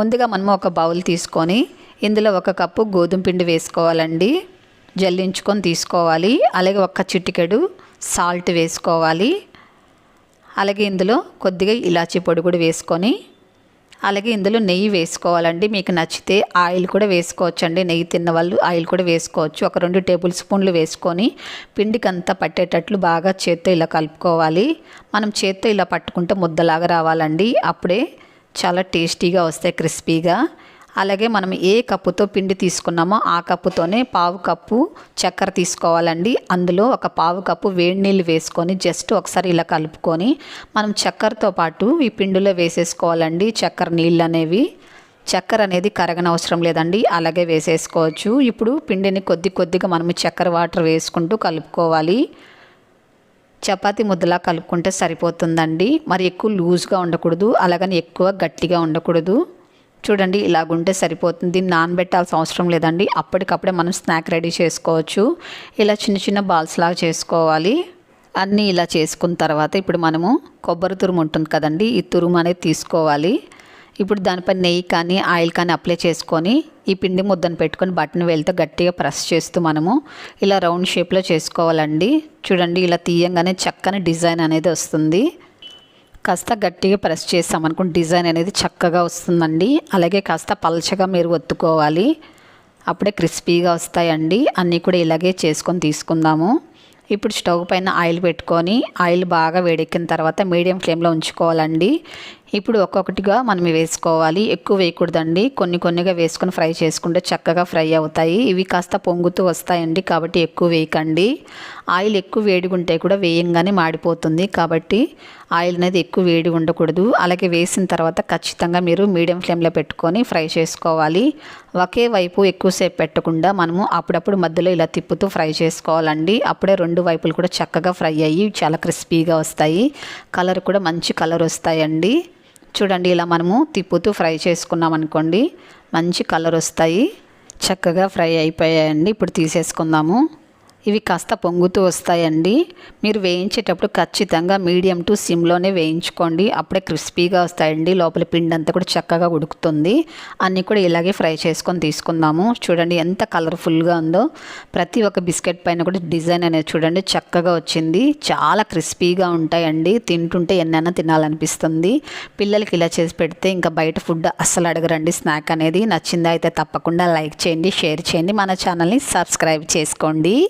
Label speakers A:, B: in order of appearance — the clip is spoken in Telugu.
A: ముందుగా మనం ఒక బౌల్ తీసుకొని ఇందులో ఒక కప్పు గోధుమ పిండి వేసుకోవాలండి. జల్లించుకొని తీసుకోవాలి. అలాగే ఒక చిటికెడు సాల్ట్ వేసుకోవాలి. అలాగే ఇందులో కొద్దిగా ఇలాచీ పొడి కూడా వేసుకొని అలాగే ఇందులో నెయ్యి వేసుకోవాలండి. మీకు నచ్చితే ఆయిల్ కూడా వేసుకోవచ్చండి. నెయ్యి తిన్న వాళ్ళు ఆయిల్ కూడా వేసుకోవచ్చు. ఒక రెండు టేబుల్ స్పూన్లు వేసుకొని పిండికి అంతా పట్టేటట్లు బాగా చేత్తో ఇలా కలుపుకోవాలి. మనం చేత్తో ఇలా పట్టుకుంటే ముద్దలాగా రావాలండి. అప్పుడే చాలా టేస్టీగా వస్తాయి క్రిస్పీగా. అలాగే మనం ఏ కప్పుతో పిండి తీసుకున్నామో ఆ కప్పుతోనే పావు కప్పు చక్కెర తీసుకోవాలండి. అందులో ఒక పావు కప్పు వేడి నీళ్ళు వేసుకొని జస్ట్ ఒకసారి ఇలా కలుపుకొని మనం చక్కెరతో పాటు ఈ పిండిలో వేసేసుకోవాలండి చక్కెర నీళ్ళు అనేవి. చక్కెర అనేది కరగనవసరం లేదండి అలాగే వేసేసుకోవచ్చు. ఇప్పుడు పిండిని కొద్ది కొద్దిగా మనం చక్కెర వాటర్ వేసుకుంటూ కలుపుకోవాలి. చపాతి ముద్దలా కలుపుకుంటే సరిపోతుందండి. మరి ఎక్కువ లూజ్గా ఉండకూడదు అలాగని ఎక్కువ గట్టిగా ఉండకూడదు. చూడండి ఇలాగుంటే సరిపోతుంది. దీన్ని నానబెట్టాల్సిన అవసరం లేదండి. అప్పటికప్పుడే మనం స్నాక్ రెడీ చేసుకోవచ్చు. ఇలా చిన్న చిన్న బాల్స్ లాగా చేసుకోవాలి. అన్నీ ఇలా చేసుకున్న తర్వాత ఇప్పుడు మనము కొబ్బరి తురుము ఉంటుంది కదండి ఈ తురుము అనేది తీసుకోవాలి. ఇప్పుడు దానిపై నెయ్యి కానీ ఆయిల్ కానీ అప్లై చేసుకొని ఈ పిండి ముద్దను పెట్టుకొని బటన్ వేలితో గట్టిగా ప్రెస్ చేస్తూ మనము ఇలా రౌండ్ షేప్లో చేసుకోవాలండి. చూడండి ఇలా తీయంగానే చక్కని డిజైన్ అనేది వస్తుంది. కాస్త గట్టిగా ప్రెస్ చేస్తామనుకుంటే డిజైన్ అనేది చక్కగా వస్తుందండి. అలాగే కాస్త పలచగా మీరు ఒత్తుకోవాలి. అప్పుడే క్రిస్పీగా వస్తాయండి. అన్నీ కూడా ఇలాగే చేసుకొని తీసుకుందాము. ఇప్పుడు స్టవ్ పైన ఆయిల్ పెట్టుకొని ఆయిల్ బాగా వేడెక్కిన తర్వాత మీడియం ఫ్లేమ్లో ఉంచుకోవాలండి. ఇప్పుడు ఒక్కొక్కటిగా మనం వేసుకోవాలి. ఎక్కువ వేయకూడదండి. కొన్ని కొన్నిగా వేసుకొని ఫ్రై చేసుకుంటే చక్కగా ఫ్రై అవుతాయి. ఇవి కాస్త పొంగుతూ వస్తాయండి కాబట్టి ఎక్కువ వేయకండి. ఆయిల్ ఎక్కువ వేడిగా ఉంటే కూడా వేయంగానే మాడిపోతుంది. కాబట్టి ఆయిల్ అనేది ఎక్కువ వేడి ఉండకూడదు. అలాగే వేసిన తర్వాత ఖచ్చితంగా మీరు మీడియం ఫ్లేమ్లో పెట్టుకొని ఫ్రై చేసుకోవాలి. ఒకే వైపు ఎక్కువసేపు పెట్టకుండా మనము అప్పుడప్పుడు మధ్యలో ఇలా తిప్పుతూ ఫ్రై చేసుకోవాలండి. అప్పుడే రెండు వైపులు కూడా చక్కగా ఫ్రై అయ్యి చాలా క్రిస్పీగా వస్తాయి. కలర్ కూడా మంచి కలర్ వస్తాయండి. చూడండి ఇలా మనము తిప్పుతూ ఫ్రై చేసుకున్నాం అనుకోండి మంచి కలర్ వస్తాయి. చక్కగా ఫ్రై అయిపోయాయండి. ఇప్పుడు తీసేసుకుందాము. ఇవి కాస్త పొంగుతూ వస్తాయండి. మీరు వేయించేటప్పుడు ఖచ్చితంగా మీడియం టు సిమ్లోనే వేయించుకోండి. అప్పుడే క్రిస్పీగా వస్తాయండి. లోపల పిండి అంతా కూడా చక్కగా ఉడుకుతుంది. అన్నీ కూడా ఇలాగే ఫ్రై చేసుకొని తీసుకుందాము. చూడండి ఎంత కలర్ఫుల్గా ఉందో. ప్రతి ఒక్క బిస్కెట్ పైన కూడా డిజైన్ అనేది చూడండి చక్కగా వచ్చింది. చాలా క్రిస్పీగా ఉంటాయండి. తింటుంటే ఎన్నైనా తినాలనిపిస్తుంది. పిల్లలకి ఇలా చేసి పెడితే ఇంకా బయట ఫుడ్ అస్సలు అడగరండి. స్నాక్ అనేది నచ్చిందా అయితే తప్పకుండా లైక్ చేయండి షేర్ చేయండి. మన ఛానల్ని సబ్స్క్రైబ్ చేసుకోండి.